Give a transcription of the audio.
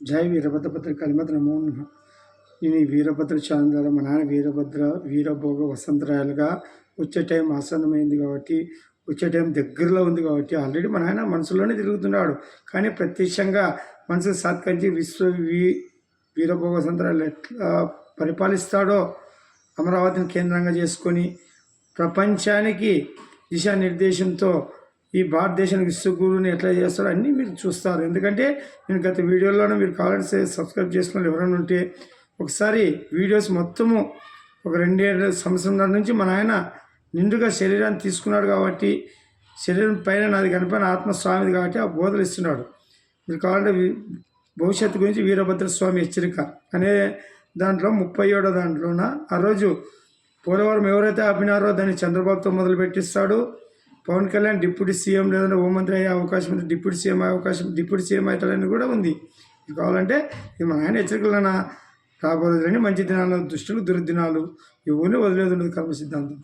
జై వీరభద్రభద్ర కలిమత నమో నేను ఈ వీరభద్ర ఛానల్ ద్వారా మా నాన్న వీరభద్ర వీరభోగ వసంతరాయలుగా వచ్చే టైం ఆసన్నమైంది కాబట్టి వచ్చే టైం దగ్గరలో ఉంది కాబట్టి ఆల్రెడీ మా నాయన మనసులోనే తిరుగుతున్నాడు. కానీ ప్రత్యక్షంగా మనసు సత్కరించి విశ్వ వీ వీరభోగ వసంతరాయలు ఎట్లా పరిపాలిస్తాడో అమరావతిని కేంద్రంగా చేసుకొని ప్రపంచానికి దిశానిర్దేశంతో ఈ భారతదేశానికి విశ్వగురువుని ఎట్లా చేస్తారో అన్నీ మీరు చూస్తారు. ఎందుకంటే నేను గత వీడియోలోనే మీరు కావాలంటే సబ్స్క్రైబ్ చేసుకుని ఎవరైనా ఉంటే ఒకసారి వీడియోస్ మొత్తము ఒక రెండేళ్ళ సంవత్సరం నుంచి మన ఆయన నిండుగా శరీరాన్ని తీసుకున్నాడు కాబట్టి శరీరం పైన నాది కనిపైన ఆత్మస్వామిది కాబట్టి ఆ బోధలు ఇస్తున్నాడు. మీరు కావాలంటే భవిష్యత్తు గురించి వీరభద్ర స్వామి హెచ్చరిక అనే దాంట్లో ముప్పై ఏడో దాంట్లోన ఆ రోజు పోలవరం ఎవరైతే ఆపినారో దాన్ని చంద్రబాబుతో మొదలు పెట్టిస్తాడు పవన్ కళ్యాణ్ డిప్యూటీ సీఎం లేదంటే హోంమంత్రి అయ్యే అవకాశం ఉంది డిప్యూటీ సీఎం అయ్యే అవకాశం డిప్యూటీ సీఎం అవుతాడని కూడా ఉంది. ఇది కావాలంటే ఇది మన ఆయన హెచ్చరికలన రాబోదని మంచి దినాలు దుష్టులు దుర్దినాలు ఇవన్నీ వదిలేదు ఉండదు కర్మ సిద్ధాంతం.